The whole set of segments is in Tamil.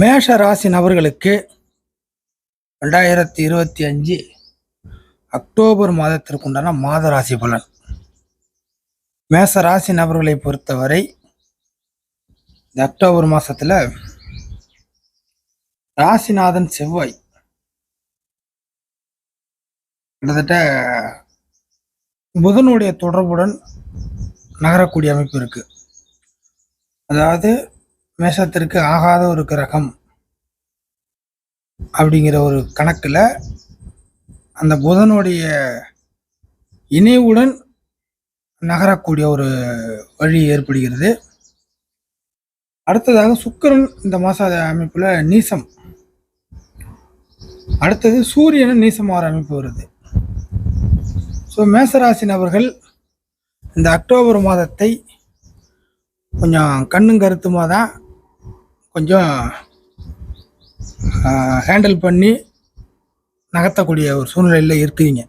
மேஷ ராசி நபர்களுக்கு ரெண்டாயிரத்தி இருபத்தி அஞ்சு அக்டோபர் மாதத்திற்கு உண்டான மாத ராசி பலன். மேச ராசி நபர்களை பொறுத்தவரை இந்த அக்டோபர் மாதத்தில் ராசிநாதன் செவ்வாய். கிட்டத்தட்ட புதனுடைய தொடர்புடன் நகரக்கூடிய அமைப்பு இருக்கு. அதாவது மேஷத்திற்கு ஆகாத ஒரு கிரகம் அப்படிங்கிற ஒரு கணக்கில் அந்த புதனுடைய இணைவுடன் நகரக்கூடிய ஒரு வழி ஏற்படுகிறது. அடுத்ததாக சுக்கிரன் இந்த மாத அமைப்பில் நீசம். அடுத்தது சூரியனும் நீசமாகிற அமைப்பு வருது. ஸோ மேசராசி நபர்கள் இந்த அக்டோபர் மாதத்தை கொஞ்சம் கண்ணும் கருத்துமாக தான் கொஞ்சம் ஹேண்டில் பண்ணி நகர்த்தக்கூடிய ஒரு சூழ்நிலையில் இருக்கிறீங்க.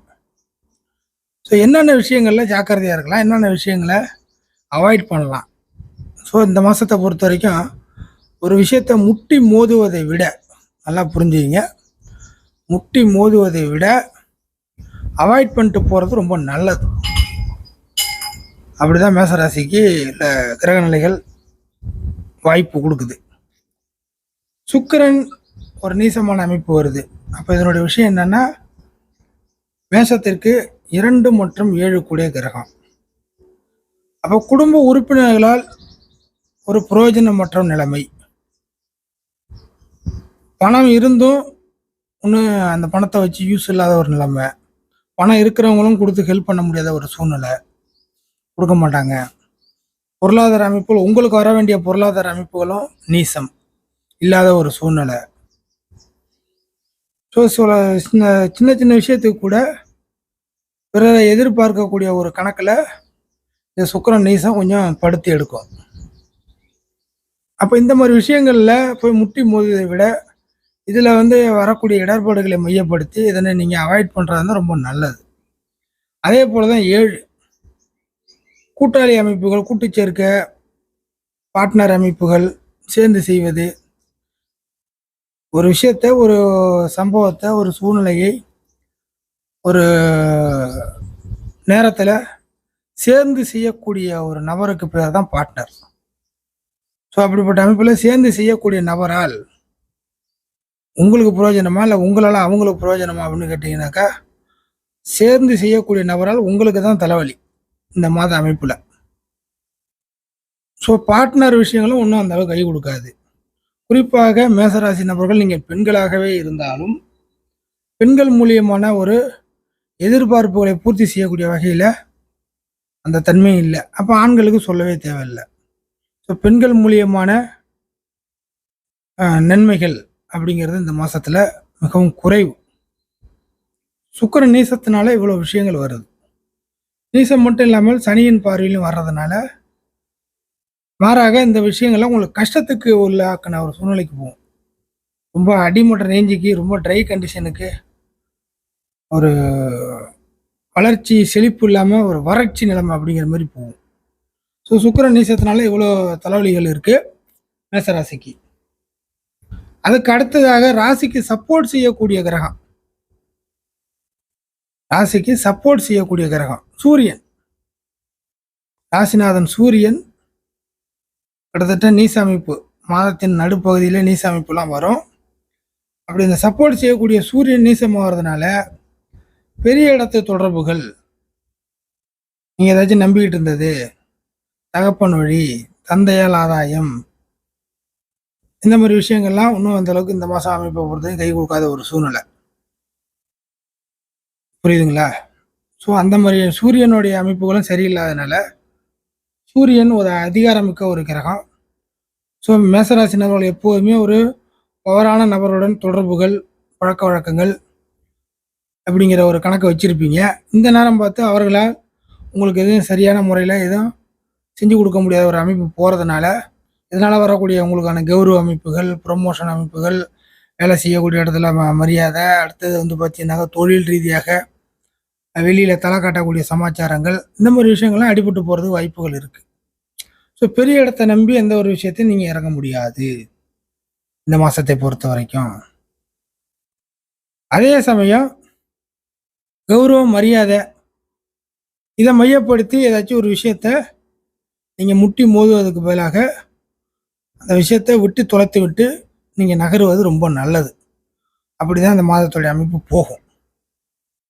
ஸோ என்னென்ன விஷயங்களில் ஜாக்கிரதையாக இருக்கலாம் என்னென்ன விஷயங்களை அவாய்ட் பண்ணலாம். ஸோ இந்த மாதத்தை பொறுத்த வரைக்கும் ஒரு விஷயத்தை முட்டி மோதுவதை விட நல்லா புரிஞ்சுக்கிங்க. முட்டி மோதுவதை விட அவாய்ட் பண்ணிட்டு போகிறது ரொம்ப நல்லது. அப்படி தான் மேசராசிக்கு இல்லை கிரகநிலைகள் வாய்ப்பு கொடுக்குது. சுக்கிரன் ஒரு நீசமான அமைப்பு வருது. அப்போ இதனுடைய விஷயம் என்னன்னா மேசத்திற்கு இரண்டு மற்றும் ஏழு கூடிய கிரகம். அப்போ குடும்ப உறுப்பினர்களால் ஒரு பிரயோஜனமற்ற நிலைமை. பணம் இருந்தும் ஒன்றும் அந்த பணத்தை வச்சு யூஸ் இல்லாத ஒரு நிலைமை. பணம் இருக்கிறவங்களும் கொடுத்து ஹெல்ப் பண்ண முடியாத ஒரு சூழ்நிலை. கொடுக்க மாட்டாங்க. பொருளாதார அமைப்புகள் உங்களுக்கு வர வேண்டிய பொருளாதார அமைப்புகளும் நீசம். இல்லாத ஒரு சூழ்நிலை. ஸோ சில சின்ன சின்ன சின்ன விஷயத்துக்கு கூட பிறரை எதிர்பார்க்கக்கூடிய ஒரு கணக்கில் இந்த சுக்கரன் நீசம் கொஞ்சம் படுத்தி எடுக்கும். அப்போ இந்த மாதிரி விஷயங்களில் போய் முட்டி மோதுவதை விட இதில் வந்து வரக்கூடிய இடர்பாடுகளை மையப்படுத்தி இதனை நீங்கள் அவாய்ட் பண்ணுறது தான் ரொம்ப நல்லது. அதே போல் தான் ஏழு. கூட்டாளி அமைப்புகள் கூட்டுச்சேர்க்கை பார்ட்னர் அமைப்புகள் சேர்ந்து செய்வது ஒரு விஷயத்தை ஒரு சம்பவத்தை ஒரு சூழ்நிலையை ஒரு நேரத்தில் சேர்ந்து செய்யக்கூடிய ஒரு நபருக்கு பேர் தான் பார்ட்னர் ஸோ அப்படிப்பட்ட அமைப்பில் சேர்ந்து செய்யக்கூடிய நபரால் உங்களுக்கு பிரயோஜனமா இல்லை உங்களால் அவங்களுக்கு பிரயோஜனமா அப்படின்னு கேட்டிங்கனாக்கா சேர்ந்து செய்யக்கூடிய நபரால் உங்களுக்கு தான் தலைவலி இந்த மாத அமைப்பில். ஸோ பார்ட்னர் விஷயங்களும் ஒன்றும் அந்த அளவுக்கு கை கொடுக்காது. குறிப்பாக மேசராசி நபர்கள் நீங்கள் பெண்களாகவே இருந்தாலும் பெண்கள் மூலியமான ஒரு எதிர்பார்ப்புகளை பூர்த்தி செய்யக்கூடிய வகையில் அந்த தன்மை இல்லை. அப்போ ஆண்களுக்கு சொல்லவே தேவையில்லை. ஸோ பெண்கள் மூலியமான நன்மைகள் அப்படிங்கிறது இந்த மாதத்தில் மிகவும் குறைவு. சுக்கிர நீசத்தினால இவ்வளோ விஷயங்கள் வருது. நீசம் மட்டும் இல்லாமல் சனியின் பார்வையிலும் வர்றதுனால மாறாக இந்த விஷயங்கள்லாம் உங்களுக்கு கஷ்டத்துக்கு உள்ளாக்கின ஒரு சூழ்நிலைக்கு போகும். ரொம்ப அடிமட்ட ரேஞ்சுக்கு ரொம்ப ட்ரை கண்டிஷனுக்கு ஒரு வளர்ச்சி செழிப்பு இல்லாமல் ஒரு வறட்சி நிலைமை அப்படிங்கிற மாதிரி போகும். ஸோ சுக்கிர நீசத்தினால இவ்வளோ தலைவலிகள் இருக்குது மேசராசிக்கு. அதுக்கு அடுத்ததாக ராசிக்கு சப்போர்ட் செய்யக்கூடிய கிரகம். ராசிக்கு சப்போர்ட் செய்யக்கூடிய கிரகம் சூரியன். ராசிநாதன் சூரியன் கிட்டத்தட்ட நீச அமைப்பு மாதத்தின் நடுப்பகுதியில் நீச அமைப்புலாம் வரும். அப்படி இந்த சப்போர்ட் செய்யக்கூடிய சூரியன் நீசமாகிறதுனால பெரிய இடத்து தொடர்புகள் நீங்கள் ஏதாச்சும் நம்பிக்கிட்டு இருந்தது தகப்பன் வழி தந்தையால் ஆதாயம் இந்த மாதிரி விஷயங்கள்லாம் இன்னும் அந்த அளவுக்கு இந்த மாதம் அமைப்பை பொறுத்தவரைக்கும் கை கொடுக்காத ஒரு சூழ்நிலை. புரியுதுங்களா? ஸோ அந்த மாதிரி சூரியனுடைய அமைப்புகளும் சரியில்லாதனால சூரியன் ஒரு அதிகாரமிக்க ஒரு கிரகம். ஸோ மேசராசி நபர்கள் எப்போதுமே ஒரு பவரான நபருடன் தொடர்புகள் பழக்க வழக்கங்கள் அப்படிங்கிற ஒரு கணக்கை வச்சுருப்பீங்க. இந்த நேரம் பார்த்து அவர்களால் உங்களுக்கு எதுவும் சரியான முறையில் எதுவும் செஞ்சு கொடுக்க முடியாத ஒரு அமைப்பு போகிறதுனால இதனால் வரக்கூடிய உங்களுக்கான கௌரவ அமைப்புகள் ப்ரொமோஷன் அமைப்புகள் வேலை செய்யக்கூடிய இடத்துல ம மரியாதை அடுத்தது வந்து பார்த்தீங்கன்னாக்கா தொழில் ரீதியாக வெளியில் தலை காட்டக்கூடிய சமாச்சாரங்கள் இந்த மாதிரி விஷயங்கள்லாம் அடிபட்டு போகிறதுக்கு வாய்ப்புகள் இருக்குது ஸோ பெரிய இடத்த நம்பி எந்த ஒரு விஷயத்தையும் நீங்கள் இறங்க முடியாது. இந்த மாதத்தை பொறுத்த வரைக்கும். அதே சமயம் கௌரவம் மரியாதை இதை மையப்படுத்தி ஏதாச்சும் ஒரு விஷயத்த நீங்கள் முட்டி மோதுவதற்கு பதிலாக அந்த விஷயத்தை விட்டு துளைத்து விட்டு நீங்கள் நகருவது ரொம்ப நல்லது. அப்படி தான் இந்த மாதத்துடைய அமைப்பு போகும்.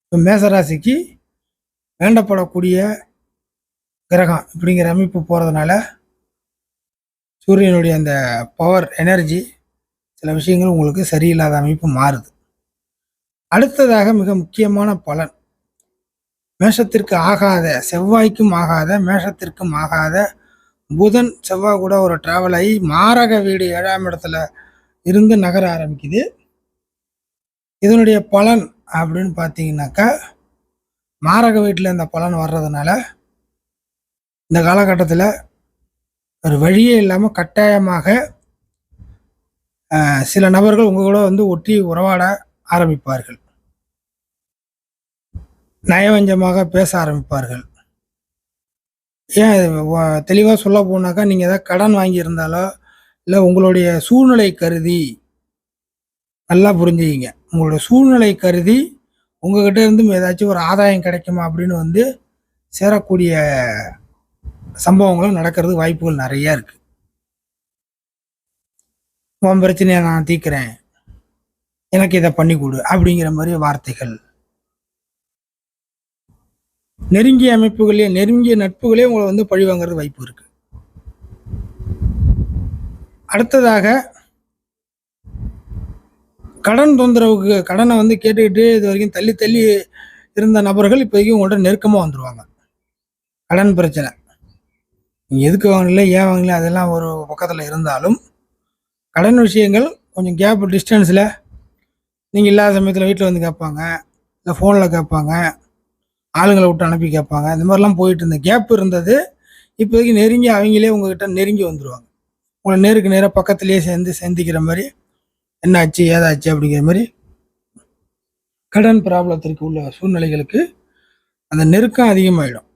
இப்போ மேசராசிக்கு வேண்டப்படக்கூடிய கிரகம் இப்படிங்கிற அமைப்பு போகிறதுனால சூரியனுடைய அந்த பவர் எனர்ஜி சில விஷயங்கள் உங்களுக்கு சரியில்லாத அமைப்பு மாறுது. அடுத்ததாக மிக முக்கியமான பலன். மேஷத்திற்கு ஆகாத செவ்வாய்க்கும் ஆகாத மேஷத்திற்கும் ஆகாத புதன் செவ்வாய் கூட ஒரு டிராவல் ஆகி மாரக வீடு ஏழாம் இடத்துல இருந்து நகர ஆரம்பிக்குது. இதனுடைய பலன் அப்படின்னு பார்த்தீங்கன்னாக்கா மாரக வீட்டில் இந்த பலன் வர்றதுனால இந்த காலகட்டத்தில் ஒரு வழியே இல்லாமல் கட்டாயமாக சில நபர்கள் உங்கள் கூட வந்து ஒட்டி உறவாட ஆரம்பிப்பார்கள். நயவஞ்சமாக பேச ஆரம்பிப்பார்கள். ஏன் தெளிவாக சொல்ல போனாக்கா நீங்கள் ஏதாவது கடன் வாங்கியிருந்தாலோ இல்லை உங்களுடைய சூழ்நிலை கருதி நல்லா புரிஞ்சுக்கிங்க. உங்களுடைய சூழ்நிலை கருதி உங்ககிட்ட இருந்து ஏதாச்சும் ஒரு ஆதாயம் கிடைக்குமா அப்படின்னு வந்து சேரக்கூடிய சம்பவங்களும் நடக்கிறது வாய்ப்புகள் நிறையா இருக்குது உன் பிரச்சனையை நான் தீர்க்கிறேன். எனக்கு இதை பண்ணி கொடு அப்படிங்கிற மாதிரி வார்த்தைகள். நெருங்கிய அமைப்புகளே நெருங்கிய நட்புகளே உங்களை வந்து பழி வாங்குறது வாய்ப்பு இருக்கு. அடுத்ததாக கடன் தொந்தரவுக்கு கடனை வந்து கேட்டுக்கிட்டு இது வரைக்கும் தள்ளி தள்ளி இருந்த நபர்கள் இப்போதைக்கு உங்கள்கிட்ட நெருக்கமாக வந்துடுவாங்க கடன் பிரச்சனை. எதுக்கு வாங்கல ஏன் வாங்கல அதெல்லாம் ஒரு பக்கத்தில் இருந்தாலும் கடன் விஷயங்கள் கொஞ்சம் கேப் டிஸ்டன்ஸில் நீங்கள் இல்லாத சமயத்தில் வீட்டில் வந்து கேட்பாங்க இல்லை ஃபோனில் கேட்பாங்க ஆளுங்களை விட்டு அனுப்பி கேட்பாங்க இந்த மாதிரிலாம் போயிட்டு இருந்த கேப் இருந்தது. இப்போதைக்கு நெருங்கி அவங்களே உங்ககிட்ட நெருங்கி வந்துடுவாங்க உங்களை நேருக்கு நேராக பக்கத்துலேயே சேர்ந்து சந்திக்கிற மாதிரி என்ன ஆச்சு ஏதாச்சு அப்படிங்கிற மாதிரி கடன் ப்ராப்ளத்திற்கு உள்ள சூழ்நிலைகளுக்கு அந்த நெருக்கம் அதிகமாகிடும்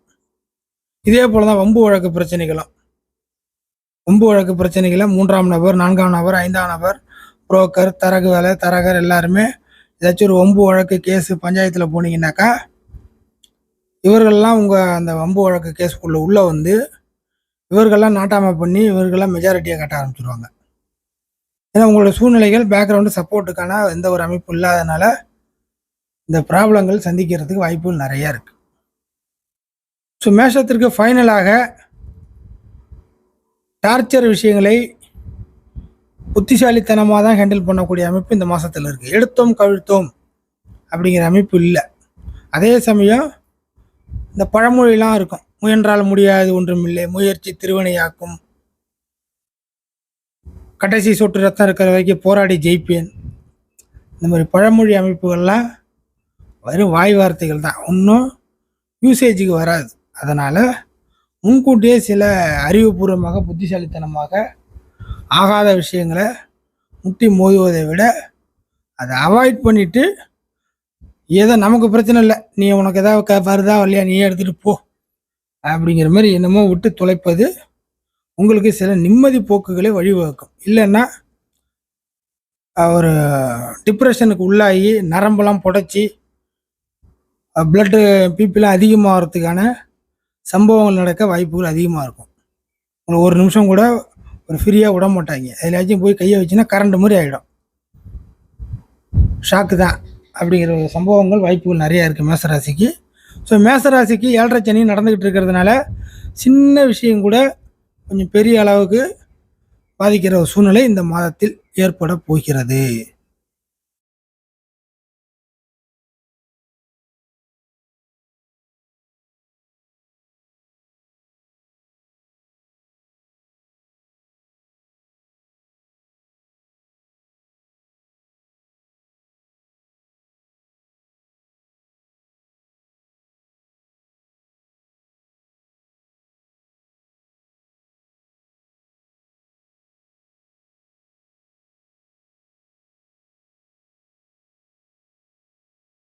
இதே போல தான் வம்பு வழக்கு பிரச்சனைகளும். வம்பு வழக்கு பிரச்சனைகளை மூன்றாம் நபர் நான்காம் நபர் ஐந்தாம் நபர் புரோக்கர் தரகு வேலை தரகர் எல்லாருமே ஏதாச்சும் ஒரு வம்பு வழக்கு கேஸு பஞ்சாயத்தில் போனீங்கன்னாக்கா இவர்கள்லாம் உங்கள் அந்த வம்பு வழக்கு கேஸுக்குள்ளே உள்ளே வந்து இவர்கள்லாம் நாட்டாமை பண்ணி இவர்கள்லாம் மெஜாரிட்டியை கட்ட ஆரம்பிச்சிருவாங்க. ஏன்னா உங்களோட சூழ்நிலைகள் பேக்ரவுண்டு சப்போர்ட்டுக்கான எந்த ஒரு அமைப்பு இல்லாதனால இந்த ப்ராப்ளங்கள் சந்திக்கிறதுக்கு வாய்ப்புகள் நிறையா இருக்குது ஸோ மேஷத்திற்கு ஃபைனலாக டார்ச்சர் விஷயங்களை புத்திசாலித்தனமாக தான் ஹேண்டில் பண்ணக்கூடிய அமைப்பு இந்த மாதத்தில் இருக்குது எடுத்தோம் கவிழ்த்தோம் அப்படிங்கிற அமைப்பு இல்லை. அதே சமயம் இந்த பழமொழிலாம் இருக்கும். முயன்றால் முடியாது ஒன்றுமில்லை. முயற்சி திருவினையாக்கும். கடைசி சொட்டு ரத்தம் இருக்கிற வரைக்கும் போராடி ஜெயிப்பேன். இந்த மாதிரி பழமொழி அமைப்புகள்லாம் வெறும் வாய் வார்த்தைகள் தான். ஒன்றும் யூசேஜுக்கு வராது. அதனால் முன்கூட்டியே சில அறிவுபூர்வமாக புத்திசாலித்தனமாக ஆகாத விஷயங்களை முட்டி மோதுவதை விட அதை அவாய்ட் பண்ணிவிட்டு ஏதோ நமக்கு பிரச்சனை இல்லை. நீ உனக்கு ஏதாவது க வருதா இல்லையா நீயே எடுத்துகிட்டு போ. அப்படிங்கிற மாதிரி என்னமோ விட்டு தொலைப்பது உங்களுக்கு சில நிம்மதி போக்குகளை வழிவகுக்கும். இல்லைன்னா ஒரு டிப்ரெஷனுக்கு உள்ளாகி நரம்பெல்லாம் புடைச்சி ப்ளட்டு பிபிலாம் அதிகமாகிறதுக்கான சம்பவங்கள் நடக்க வாய்ப்புகள் அதிகமாக இருக்கும். உங்களுக்கு ஒரு நிமிஷம் கூட ஒரு ஃப்ரீயாக விட மாட்டாங்க. எதுலாச்சும் போய் கையை வச்சுன்னா கரண்ட் மாதிரி ஆகிடும் ஷாக்கு தான். அப்படிங்கிற ஒரு சம்பவங்கள் வாய்ப்புகள் நிறையா இருக்குது மேசராசிக்கு. ஸோ மேசராசிக்கு ஏழரை சனி நடந்துக்கிட்டு இருக்கிறதுனால சின்ன விஷயம் கூட கொஞ்சம் பெரிய அளவுக்கு பாதிக்கிற ஒரு சூழ்நிலை இந்த மாதத்தில் ஏற்பட போகிறது.